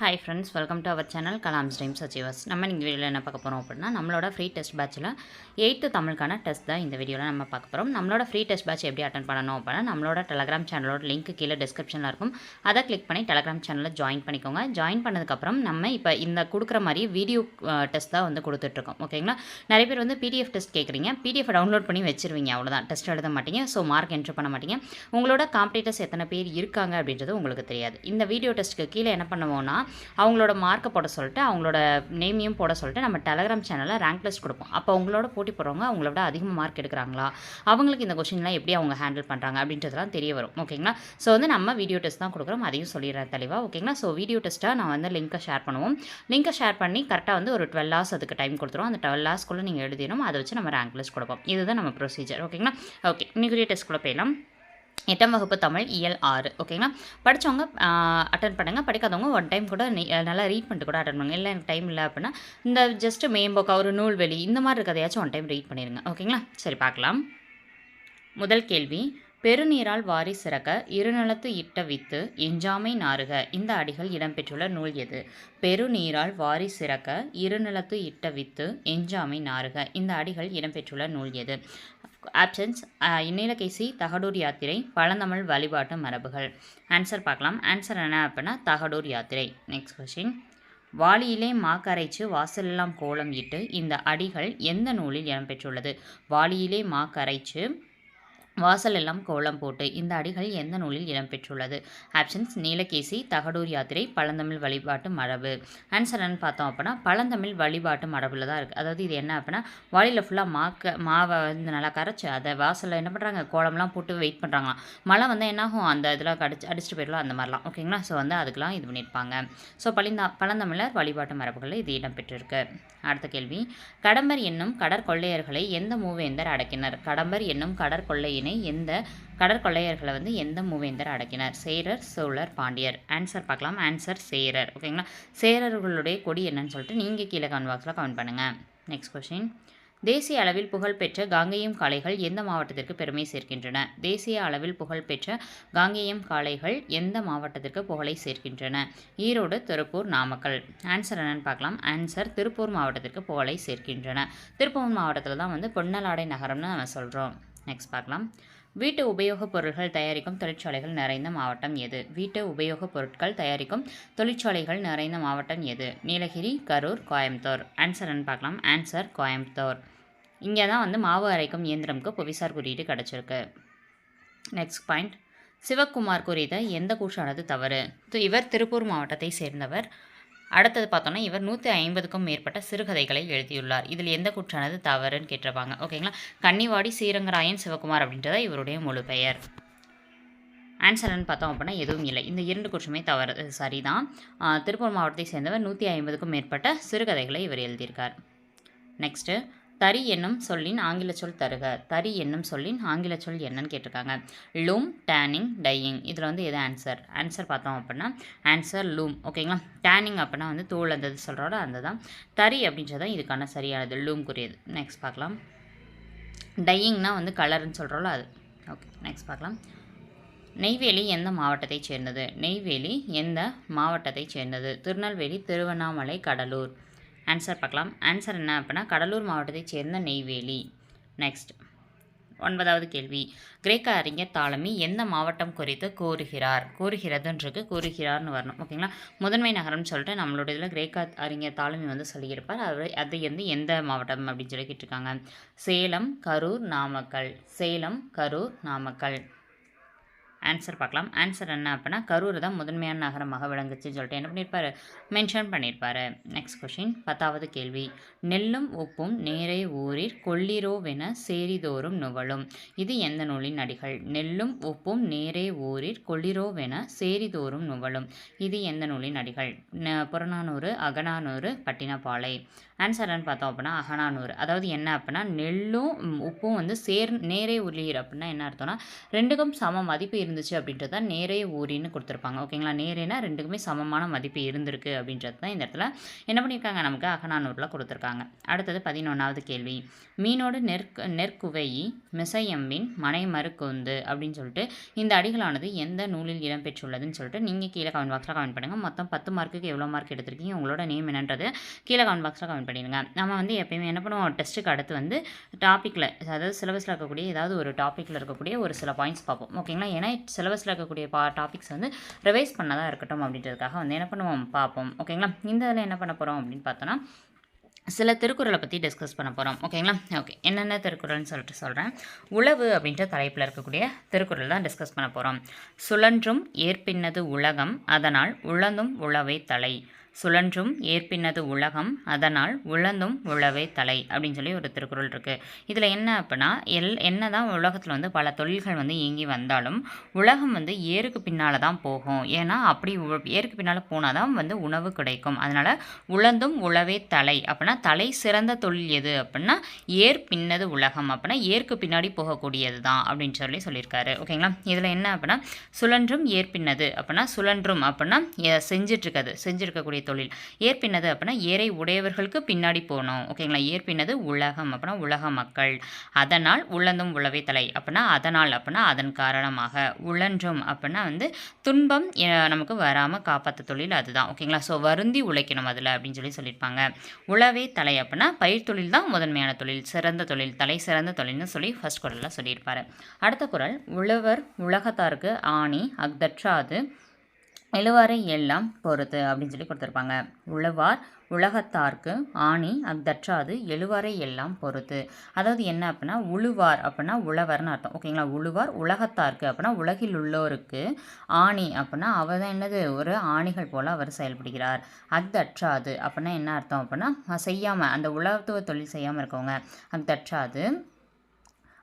Hi friends welcome to our channel Kalam streams achievers நம்ம இந்த வீடியோவில் என்ன பார்க்க போகிறோம் அப்படின்னா நம்மளோட ஃப்ரீ டெஸ்ட் பேட்சில் எயித்து தமிழுக்கான டெஸ்ட் தான் இந்த வீடியோவில் நம்ம பார்க்க போகிறோம் நம்மளோட ஃப்ரீ டெஸ்ட் பேட்ச் எப்படி அட்டன் பண்ணணும் அப்படின்னா நம்மளோட டெலகிராம் சேனலோட லிங்க் கீழே டிஸ்கிரிப்ஷனில் இருக்கும். அதை கிளிக் பண்ணி டெலகிராம் சேனலில் ஜாயின் பண்ணிக்கோங்க. ஜாயின் பண்ணதுக்கப்புறம் நம்ம இப்போ இந்த கொடுக்குற மாதிரி வீடியோ டெஸ்ட் தான் வந்து கொடுத்துட்ருக்கோம் ஓகேங்களா நிறைய பேர் வந்து பிடிஎஃப் டெஸ்ட் கேட்குறீங்க பிடிஎஃப் டவுன்லோட் பண்ணி வச்சிருவீங்க. அவ்வளோதான் டெஸ்ட் எழுத மாட்டீங்க. ஸோ மார்க் என்ட்ரு பண்ண மாட்டீங்க. உங்களோட காம்படிட்டர்ஸ் எத்தனை பேர் இருக்காங்க அப்படின்றது உங்களுக்கு தெரியாது. இந்த வீடியோ டெஸ்ட்டுக்கு கீழே என்ன பண்ணுவோம்னா அவங்களோட மார்க்கை போட சொல்லிட்டு அவங்களோட நேமையும் போட சொல்லிட்டு நம்ம டெலகிராம் சேனலில் ரேங்க் லிஸ்ட் கொடுப்போம். அப்போ அவங்களோட போட்டி போடுறவங்க அவங்கள விட அதிகமாக மார்க் எடுக்கிறாங்களா? அவங்களுக்கு இந்த கொஷின்லாம் எப்படி அவங்க ஹேண்டில் பண்ணுறாங்க அப்படின்றதுலாம் தெரிய வரும். ஓகேங்களா ஸோ வந்து நம்ம வீடியோ டெஸ்ட் தான் கொடுக்குறோம். அதையும் சொல்லிடுறேன் தெளிவாக ஓகேங்களா ஸோ வீடியோ டெஸ்ட்டாக நான் வந்து லிங்க்கை ஷேர் பண்ணுவோம். லிங்க்கை ஷேர் பண்ணி கரெக்டாக வந்து ஒரு டுவெல் ஹவர்ஸ் அதுக்கு டைம் கொடுத்துருவோம். அந்த டுவெல் ஹவர்ஸ்க்குள்ளே நீங்கள் எழுதிடணும். அதை வச்சு நம்ம ரேங்க் லிஸ்ட் கொடுப்போம். இதுதான் நம்ம ப்ரொசீஜர் ஓகேங்களா ஓகே இன்னைக்குரிய டெஸ்ட்குள்ளே போயிடலாம். எட்டாம் வகுப்பு தமிழ் இயல் ஆறு. ஓகேங்களா படித்தவங்க அட்டன் பண்ணுங்கள் படிக்காதவங்க ஒன் டைம் கூட நீ- நல்லா ரீட் பண்ணிட்டு கூட அட்டன் பண்ணுங்கள் இல்லை எனக்கு டைம் இல்லை அப்படின்னா இந்த ஜஸ்ட் மேம்போக்கா ஒரு நூல்வெளி இந்த மாதிரி இருக்கிறதையாச்சும் ஒன் டைம் ரீட் பண்ணிடுங்க ஓகேங்களா சரி பார்க்கலாம். முதல் கேள்வி. பெருநீரால் வாரி சிறக்க இருநிலத்து இட்ட வித்து எஞ்சாமை நாறுக. இந்த அடிகள் இடம்பெற்றுள்ள நூல் எது? பெருநீரால் வாரி சிறக்க இருநிலத்து இட்ட வித்து எஞ்சாமை நாறுக. இந்த அடிகள் இடம்பெற்றுள்ள நூல் எது? ஆப்ஷன்ஸ் இந்நீலகேசி தகடூர் யாத்திரை பழந்தமிழ் வழிபாட்டு மரபுகள். ஆன்சர் பார்க்கலாம். ஆன்சர் என்ன அப்படின்னா தகடூர் யாத்திரை. நெக்ஸ்ட் கொஸ்டின் வாளியிலே மாக்கரைச்சு வாசலெல்லாம் கோலம் இட்டு இந்த அடிகள் எந்த நூலில் இடம்பெற்றுள்ளது? வாளியிலே மாக்கரைச்சு வாசல் எல்லாம் கோலம் போட்டு இந்த அடிகள் எந்த நூலில் இடம்பெற்றுள்ளது? ஆப்ஷன்ஸ் நீலகேசி தகடூர் யாத்திரை பழந்தமிழ் வழிபாட்டு மரபு. ஆன்சர் என்னன்னு பார்த்தோம் அப்படின்னா பழந்தமிழ் வழிபாட்டு மரபில் தான் இருக்குது அதாவது இது என்ன அப்படின்னா வாளியில் ஃபுல்லாக மாக்க மாவை வந்து நல்லா கரைச்சி அதை வாசலில் என்ன பண்ணுறாங்க கோலம்லாம் போட்டு வெயிட் பண்ணுறாங்களாம் மழை வந்து என்னாகும்? அந்த இதில் கடிச்சு அடிச்சுட்டு போயிடலாம் அந்த மாதிரிலாம். ஓகேங்களா ஸோ வந்து அதுக்கெலாம் இது பண்ணியிருப்பாங்க. ஸோ பழிந்தா பழந்தமிழர் வழிபாட்டு மரபுகளில் இது இடம்பெற்றிருக்கு. அடுத்த கேள்வி. கடம்பர் என்னும் கடற்கொள்ளையர்களை எந்த மூவேந்தர் அடக்கினர்? கடம்பர் என்னும் கடற்கொள்ளையினை எந்த கடற்கொள்ளையர்களை வந்து எந்த மூவேந்தர் அடக்கினர்? சேரர் சோழர் பாண்டியர். ஆன்சர் பார்க்கலாம். ஆன்சர் சேரர். ஓகேங்களா சேரர்களுடைய கொடி என்னன்னு சொல்லிட்டு நீங்கள் கீழே கமெண்ட் பாக்ஸில் கமெண்ட் பண்ணுங்கள் நெக்ஸ்ட் கொஸ்டின் தேசிய அளவில் புகழ்பெற்ற காங்கேயம் காளைகள் எந்த மாவட்டத்திற்கு பெருமை சேர்க்கின்றன? தேசிய அளவில் புகழ்பெற்ற காங்கேயம் காளைகள் எந்த மாவட்டத்திற்கு புகழை சேர்க்கின்றன? ஈரோடு திருப்பூர் நாமக்கல். ஆன்சர் என்னன்னு பார்க்கலாம். ஆன்சர் திருப்பூர் மாவட்டத்திற்கு புகழை சேர்க்கின்றன. திருப்பூர் மாவட்டத்தில் தான் வந்து பொன்னலாடை நகரம்னு நம்ம சொல்கிறோம் நெக்ஸ்ட் பார்க்கலாம். வீட்டு உபயோகப் பொருட்கள் தயாரிக்கும் தொழிற்சாலைகள் நிறைந்த மாவட்டம் எது? வீட்டு உபயோகப் பொருட்கள் தயாரிக்கும் தொழிற்சாலைகள் நிறைந்த மாவட்டம் எது? நீலகிரி கரூர் கோயம்புத்தூர். ஆன்சர்ன்னு பார்க்கலாம். ஆன்சர் கோயம்புத்தூர். இங்கே தான் வந்து மாவு அரைக்கும் இயந்திரம்க்கு புவிசார் குறியீடு கிடச்சிருக்கு. நெக்ஸ்ட் பாயிண்ட் சிவக்குமார் குறித்த எந்த கூற்றானது தவறு? இவர் திருப்பூர் மாவட்டத்தை சேர்ந்தவர். அடுத்தது பார்த்தோன்னா இவர் நூற்றி ஐம்பதுக்கும் மேற்பட்ட சிறுகதைகளை எழுதியுள்ளார். இதில் எந்த கூற்றானது தவறுன்னு கேட்டிருப்பாங்க. ஓகேங்களா கன்னிவாடி ஸ்ரீரங்கராயன் சிவகுமார் அப்படின்றத இவருடைய முழு பெயர். ஆன்சர்னு பார்த்தோம் அப்படின்னா எதுவும் இல்லை. இந்த இரண்டு குற்றமே தவறு சரிதான். திருப்பூர் மாவட்டத்தை சேர்ந்தவர் நூற்றி ஐம்பதுக்கும் மேற்பட்ட சிறுகதைகளை இவர் எழுதியிருக்கார். நெக்ஸ்ட்டு தறி என்னும் சொல்லின் ஆங்கில சொல் தருக. தறி என்னும் சொல்லின் ஆங்கில சொல் என்னன்னு கேட்டிருக்காங்க. லூம் டேனிங் டையிங் இதில் வந்து எது ஆன்சர் ஆன்சர் பார்த்தோம் அப்படின்னா ஆன்சர் லூம் ஓகேங்களா டேனிங் அப்படின்னா வந்து தோல் அந்த இது சொல்கிறோட அந்த தான் தறி அப்படின்றதான் இதுக்கான சரியானது லூம்குரியது நெக்ஸ்ட் பார்க்கலாம். டையிங்னா வந்து கலர்னு சொல்கிறோம்ல அது. ஓகே நெக்ஸ்ட் பார்க்கலாம். நெய்வேலி எந்த மாவட்டத்தைச் சேர்ந்தது? நெய்வேலி எந்த மாவட்டத்தைச் சேர்ந்தது? திருநெல்வேலி திருவண்ணாமலை கடலூர். ஆன்சர் பார்க்கலாம். ஆன்சர் என்ன அப்படின்னா கடலூர் மாவட்டத்தைச் சேர்ந்த நெய்வேலி. நெக்ஸ்ட் ஒன்பதாவது கேள்வி. கிரேக்க அறிஞர் தாளமி எந்த மாவட்டம் குறித்து கூறுகிறார்? கூறுகிறதுன்றிருக்கு கூறுகிறார்னு வரணும். ஓகேங்களா முதன்மை நகரம்னு சொல்லிட்டு நம்மளோட இதில் கிரேக்க அறிஞர் தாளமி வந்து சொல்லியிருப்பார். அவர் அது வந்து எந்த மாவட்டம் அப்படின்னு சொல்லி கேட்டிருக்காங்க. சேலம் கரூர் நாமக்கல். சேலம் கரூர் நாமக்கல். ஆன்சர் பார்க்கலாம். ஆன்சர் என்ன அப்படின்னா கரூர் தான் முதன்மையான நகரமாக விளங்குச்சுன்னு சொல்லிட்டு என்ன பண்ணியிருப்பார் மென்ஷன் பண்ணியிருப்பார் நெக்ஸ்ட் கொஷின் பத்தாவது கேள்வி. நெல்லும் உப்பும் நேரே ஊரில் கொள்ளிரோவென சேரிதோறும் நுவலும். இது எந்த நூலின் அடிகள்? நெல்லும் உப்பும் நேரே ஊரில் கொள்ளிரோவென சேரிதோறும் நுவலும். இது எந்த நூலின் அடிகள்? புறநானூறு அகநானூறு பட்டினப்பாலை. ஆன்சர்னு பார்த்தோம் அப்படின்னா அகனானூறு அதாவது என்ன அப்படின்னா நெல்லும் உப்பும் வந்து சேர் நேரே உரியர் அப்படின்னா என்ன அர்த்தம்னா ரெண்டுக்கும் சம மதிப்பு இருந்துச்சு அப்படின்றது தான் நேரே ஊரின்னு கொடுத்துருப்பாங்க. ஓகேங்களா நேரேனா ரெண்டுக்குமே சமமான மதிப்பு இருந்திருக்கு அப்படின்றது தான் இந்த இடத்துல என்ன பண்ணியிருக்காங்க? நமக்கு அகனானூரில் கொடுத்துருக்காங்க. அடுத்தது பதினொன்றாவது கேள்வி. மீனோடு நெற்கு நெற்குவை மிசையம்பின் மனை மறுக்குந்து அப்படின்னு சொல்லிட்டு இந்த அடிகளானது எந்த நூலில் இடம்பெற்றுள்ளதுன்னு சொல்லிட்டு நீங்கள் கீழே கமெண்ட் பாக்ஸில் கமெண்ட் பண்ணுங்கள் மொத்தம் பத்து மார்க்குக்கு எவ்வளோ மார்க் எடுத்திருக்கீங்க? உங்களோட நேம் என்னன்றது கீழே கமெண்ட் பாக்ஸில் கமெண்ட் பண்ணிடுங்க நம்ம வந்து எப்பயுமே என்ன பண்ணுவோம்? டெஸ்ட்டுக்கு அடுத்து வந்து டாப்பிக்கில் அதாவது சிலபஸில் இருக்கக்கூடிய ஏதாவது ஒரு டாப்பிக்கில் இருக்கக்கூடிய ஒரு சில பாயிண்ட்ஸ் பார்ப்போம். ஓகேங்களா ஏன்னா சிலபஸில் இருக்கக்கூடிய பா டாபிக்ஸ் வந்து ரிவைஸ் பண்ணதாக இருக்கட்டும் அப்படின்றதுக்காக வந்து என்ன பண்ணுவோம்? பார்ப்போம். ஓகேங்களா இந்த இதில் என்ன பண்ண போகிறோம் அப்படின்னு பார்த்தோன்னா சில திருக்குறளை பற்றி டிஸ்கஸ் பண்ண போகிறோம் ஓகேங்களா ஓகே என்னென்ன திருக்குறள்னு சொல்லிட்டு சொல்கிறேன் உழவு அப்படின்ற தலைப்பில் இருக்கக்கூடிய திருக்குறள் தான் டிஸ்கஸ் பண்ண போகிறோம் சுழன்றும் ஏற்பின்னது உலகம் அதனால் உழந்தும் உழவை தலை. சுழன்றும் ஏற்பின்னது உலகம் அதனால் உழந்தும் உழவே தலை அப்படின்னு சொல்லி ஒரு திருக்குறள் இருக்குது இதில் என்ன அப்படின்னா எல் என்ன தான் உலகத்தில் வந்து பல தொழில்கள் வந்து இயங்கி வந்தாலும் உலகம் வந்து ஏருக்கு பின்னால் தான் போகும். ஏன்னா அப்படி உ- ஏருக்கு பின்னால் போனால் தான் வந்து உணவு கிடைக்கும். அதனால் உழந்தும் உழவே தலை அப்படின்னா தலை சிறந்த தொழில் எது அப்படின்னா ஏர் பின்னது உலகம் அப்படின்னா ஏருக்கு பின்னாடி போகக்கூடியது தான் அப்படின்னு சொல்லி சொல்லியிருக்காரு. ஓகேங்களா? இதில் என்ன அப்படின்னா சுழன்றும் ஏற்பின்னது அப்படின்னா சுழன்றும் அப்படின்னா செஞ்சிட்ருக்கிறது செஞ்சுருக்கக்கூடிய தொழில். ஏற்பின்னது அப்படின்னா ஏரை உடையவர்களுக்கு பின்னாடி போகணும். ஓகேங்களா? ஏற்பின்னது உலகம் அப்படின்னா உலக மக்கள். அதனால் உழந்தும் உழவை தலை அப்படின்னா அதனால் அப்படின்னா அதன் காரணமாக. உழன்றும் அப்படின்னா வந்து துன்பம் நமக்கு வராமல் காப்பாற்ற தொழில் அதுதான். ஓகேங்களா? ஸோ வருந்தி உழைக்கணும் அதில் அப்படின்னு சொல்லி சொல்லியிருப்பாங்க. உழவே தலை அப்படின்னா பயிர் தொழில் தான் முதன்மையான தொழில். சிறந்த தொழில் தலை சிறந்த தொழில்னு சொல்லி ஃபர்ஸ்ட் குரலில் சொல்லியிருப்பாரு. அடுத்த குரல் உழவர் உலகத்தாருக்கு ஆணி அக்தற்றாது எழுவாரை எல்லாம் பொறுத்து அப்படின்னு சொல்லி கொடுத்துருப்பாங்க. உழவார் உலகத்தார்க்கு ஆணி அக்தற்றாது எழுவாரை எல்லாம் பொறுத்து. அதாவது என்ன அப்படின்னா உழுவார் அப்படின்னா உழவர்னு அர்த்தம். ஓகேங்களா உழுவார் உலகத்தார்க்கு அப்படின்னா உலகில் உள்ளோருக்கு ஆணி அப்படின்னா அவர் தான் என்னது? ஒரு ஆணிகள் போல் அவர் செயல்படுகிறார். அக்தற்றாது அப்படின்னா என்ன அர்த்தம் அப்படின்னா செய்யாமல் அந்த உலகத்துவ தொழில் செய்யாமல் இருக்கவங்க. அக்தற்றாது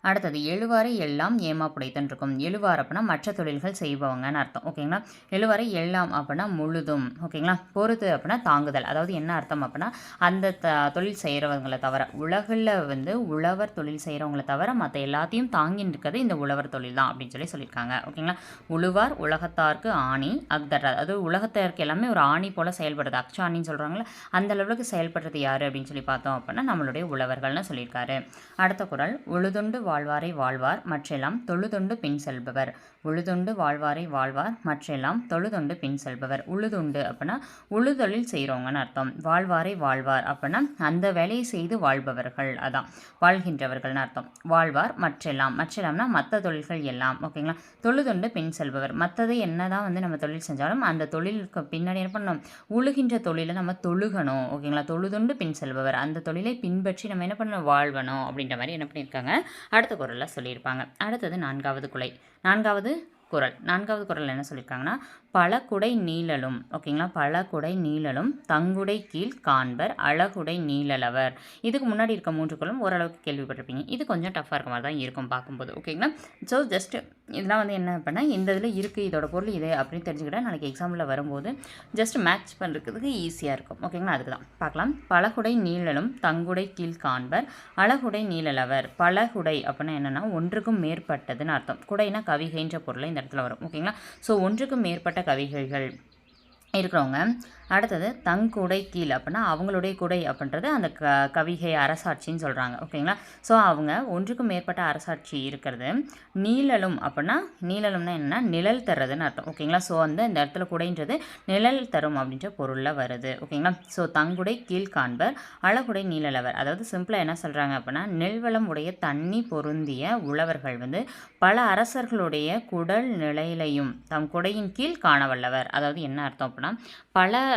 அடுத்தது எழுவாரை எல்லாம் ஏமா புடைத்தன் இருக்கும் எழுவார் அப்படின்னா மற்ற தொழில்கள் செய்பவங்கன்னு அர்த்தம். ஓகேங்களா எழுவாரை எல்லாம் அப்படின்னா முழுதும். ஓகேங்களா பொறுத்து அப்படின்னா தாங்குதல். அதாவது என்ன அர்த்தம் அப்படின்னா அந்த த தொழில் செய்கிறவங்களை தவிர உலகில் வந்து உழவர் தொழில் செய்கிறவங்களை தவிர மற்ற எல்லாத்தையும் தாங்கின்னு இருக்கிறது இந்த உழவர் தொழில் தான் அப்படின்னு சொல்லி சொல்லியிருக்காங்க. ஓகேங்களா உழுவார் உலகத்தார்க்கு ஆணி அக்தர். அதாவது உலகத்தாருக்கு எல்லாமே ஒரு ஆணி போல் செயல்படுறது அக்ஷாணின்னு சொல்கிறாங்களே அந்த அளவுக்கு செயல்படுறது யார் அப்படின்னு சொல்லி பார்த்தோம் அப்படின்னா நம்மளுடைய உழவர்கள்னு சொல்லியிருக்காரு. அடுத்த குரல் உழுதுண்டு வாழ்வாரை வாழ்வார் மற்றெல்லாம் தொழுதுண்டு பின் செல்பவர். உழுதுண்டு வாழ்வாரை வாழ்வார் மற்றெல்லாம் தொழுதுண்டு பின் செல்பவர். உழுதுண்டு அப்படின்னா உழுதொழில் செய்கிறவங்கன்னு அர்த்தம். வாழ்வாரை வாழ்வார் அப்படின்னா அந்த வேலையை செய்து வாழ்பவர்கள் அதான். வாழ்கின்றவர்கள்னு அர்த்தம். வாழ்வார் மற்றெல்லாம். மற்றெல்லாம்னா மற்ற தொழில்கள் எல்லாம் ஓகேங்களா? தொழுதுண்டு பின் செல்பவர். மற்றது என்னதான் வந்து நம்ம தொழில் செஞ்சாலும் அந்த தொழிலுக்கு பின்னாடி என்ன பண்ணணும்? உழுகின்ற தொழிலை நம்ம தொழுகணும் ஓகேங்களா? தொழுதுண்டு பின் செல்பவர். அந்த தொழிலை பின்பற்றி நம்ம என்ன பண்ணணும்? வாழ்வணும் அப்படின்ற மாதிரி என்ன பண்ணியிருக்காங்க? அடுத்த குரலில் சொல்லியிருப்பாங்க. அடுத்தது நான்காவது குலை நான்காவது குரல். நான்காவது குரல் என்ன சொல்லியிருக்காங்கன்னா பழகுடை நீளலும் நீழலும் ஓகேங்களா? பழகுடை நீளலும் நீழலும் தங்குடை கீழ் காண்பர் அழகுடை நீழலவர். இதுக்கு முன்னாடி இருக்க மூன்று குரலும் ஓரளவுக்கு கேள்விப்பட்டிருப்பீங்க. இது கொஞ்சம் டஃப்பாக இருக்க மாதிரி தான் இருக்கும் பார்க்கும்போது ஓகேங்களா? ஸோ ஜஸ்ட் இதெல்லாம் வந்து என்ன பண்ணால் இந்த இதில் இருக்குது இதோட பொருள் இது அப்படின்னு தெரிஞ்சுக்கிட்டா நாளைக்கு எக்ஸாம்பிளில் வரும்போது ஜஸ்ட் மேட்ச் பண்ணுறதுக்கு ஈஸியாக இருக்கும். ஓகேங்களா? அதுக்கு தான் பார்க்கலாம் பலகுடை நீழலும் தங்குடை கீழ் காண்பர் அழகுடை நீழலவர். பலகுடை அப்படின்னா என்னென்னா ஒன்றுக்கும் மேற்பட்டதுன்னு அர்த்தம். குடைனா கவிகைன்ற பொருளை இந்த இடத்துல வரும் ஓகேங்களா ஸோ ஒன்றுக்கும் மேற்பட்ட கவிகைகள் இருக்கிறவங்க அடுத்தது தங்குடை கீழ் அப்படின்னா அவங்களுடைய குடை அப்படின்றது அந்த க கவிகை அரசாட்சின்னு சொல்கிறாங்க ஓகேங்களா? ஸோ அவங்க ஒன்றுக்கும் மேற்பட்ட அரசாட்சி இருக்கிறது. நீழலும் அப்படின்னா நீழலும்னா என்னென்னா நிழல் தர்றதுன்னு அர்த்தம். ஓகேங்களா? ஸோ வந்து இந்த இடத்துல குடைன்றது நிழல் தரும் அப்படின்ற பொருளில் வருது. ஓகேங்களா? ஸோ தங்குடை கீழ் காண்பர் அழகுடை நீழலவர். அதாவது சிம்பிளாக என்ன சொல்கிறாங்க அப்படின்னா நெல்வளம் உடைய தண்ணி பொருந்திய உழவர்கள் வந்து பல அரசர்களுடைய குடல் நிலையிலையும் தம் குடையின் கீழ் காண வல்லவர். அதாவது என்ன அர்த்தம் அப்படின்னா பல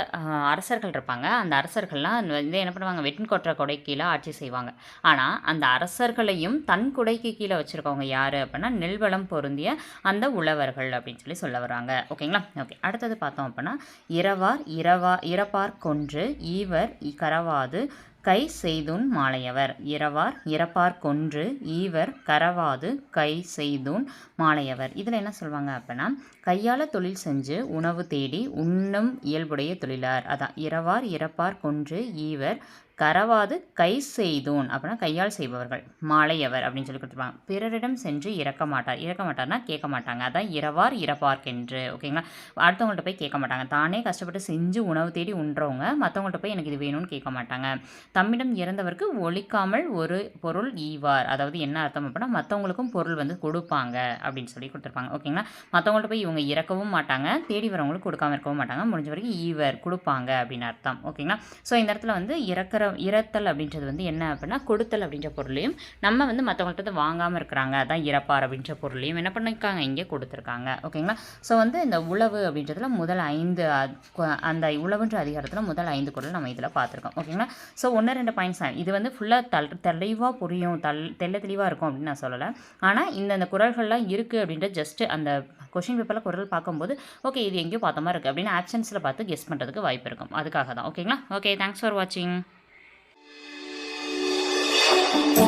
அரசர்கள் இருப்பாங்க. அந்த அரசர்கள்லாம் வந்து என்ன பண்ணுவாங்க? வெட்டின் கொற்ற கொடை கீழே ஆட்சி செய்வாங்க. ஆனால் அந்த அரசர்களையும் தன் குடைக்கு கீழே வச்சுருக்கவங்க யார் அப்படின்னா நெல்வளம் பொருந்திய அந்த உழவர்கள் அப்படின்னு சொல்லி சொல்ல வராங்க. ஓகேங்களா? ஓகே. அடுத்தது பார்த்தோம் அப்படின்னா இரவார் இரவா இறப்பார் கொன்று ஈவர் கரவாது கை செய்துன் மாலையவர். இரவார் இறப்பார் கொன்று ஈவர் கரவாது கை செய்துன் மாலையவர். இதில் என்ன சொல்லுவாங்க அப்படின்னா கையால் தொழில் செஞ்சு உணவு தேடி உண்ணும் இயல்புடைய தொழிலார். அதான் இரவார் இறப்பார் கொன்று ஈவர் கரவாது கை செய்தோன் அப்படின்னா கையால் செய்பவர்கள் மாலையவர் அப்படின்னு சொல்லி கொடுத்துருப்பாங்க. பிறரிடம் சென்று இறக்க மாட்டார். இறக்க மாட்டார்னா கேட்க மாட்டாங்க. அதான் இரவார் இறப்பார்க்கென்று ஓகேங்களா அடுத்தவங்கள்ட்ட போய் கேட்க மாட்டாங்க. தானே கஷ்டப்பட்டு செஞ்சு உணவு தேடி உண்றவங்க மற்றவங்கள்ட்ட போய் எனக்கு இது வேணும்னு கேட்க மாட்டாங்க. தம்மிடம் இறந்தவருக்கு ஒழிக்காமல் ஒரு பொருள் ஈவார். அதாவது என்ன அர்த்தம் அப்படின்னா மற்றவங்களுக்கும் பொருள் வந்து கொடுப்பாங்க அப்படின்னு சொல்லி கொடுத்துருப்பாங்க. ஓகேங்களா மற்றவங்கள்ட்ட போய் இவங்க இறக்கவும் மாட்டாங்க. தேடி வரவங்களுக்கு கொடுக்காம இருக்கவும் மாட்டாங்க. முடிஞ்ச வரைக்கும் ஈவர் கொடுப்பாங்க அப்படின்னு அர்த்தம். ஓகேங்களா ஸோ இந்த இடத்துல வந்து இறக்குற இறத்தல் அப்படின்றது வந்து என்ன அப்படின்னா கொடுத்தல் அப்படின்ற பொருளையும் நம்ம வந்து மற்றவங்கள்ட்ட வாங்காமல் இருக்கிறாங்க. அதான் இறப்பார் அப்படின்ற பொருளையும் என்ன பண்ணியிருக்காங்க? இங்கே கொடுத்துருக்காங்க. ஓகேங்களா? ஸோ வந்து இந்த உழவு அப்படின்றதுல முதல் ஐந்து அ- அந்த உழவுன்ற அதிகாரத்தில் முதல் ஐந்து குரல் நம்ம இதில் பார்த்துருக்கோம். ஓகேங்களா? ஸோ ஒன்று ரெண்டு பாயிண்ட்ஸ் இது வந்து ஃபுல்லாக தல் தெளிவாக புரியும். தல் தெள்ள தெளிவாக இருக்கும் அப்படின்னு நான் சொல்லலை. ஆனால் இந்த அந்த குரல்கள்லாம் இருக்குது அப்படின்ற ஜஸ்ட் அந்த கொஷின் பேப்பரில் குரல் பார்க்கும்போது ஓகே இது எங்கேயோ பார்த்த மாதிரி இருக்குது அப்படின்னு ஆப்ஷன்ஸில் பார்த்து கெஸ் பண்ணுறதுக்கு வாய்ப்பு இருக்கும். அதுக்காக தான். ஓகேங்களா? ஓகே தேங்க்ஸ் ஃபார் வாட்சிங் Oh.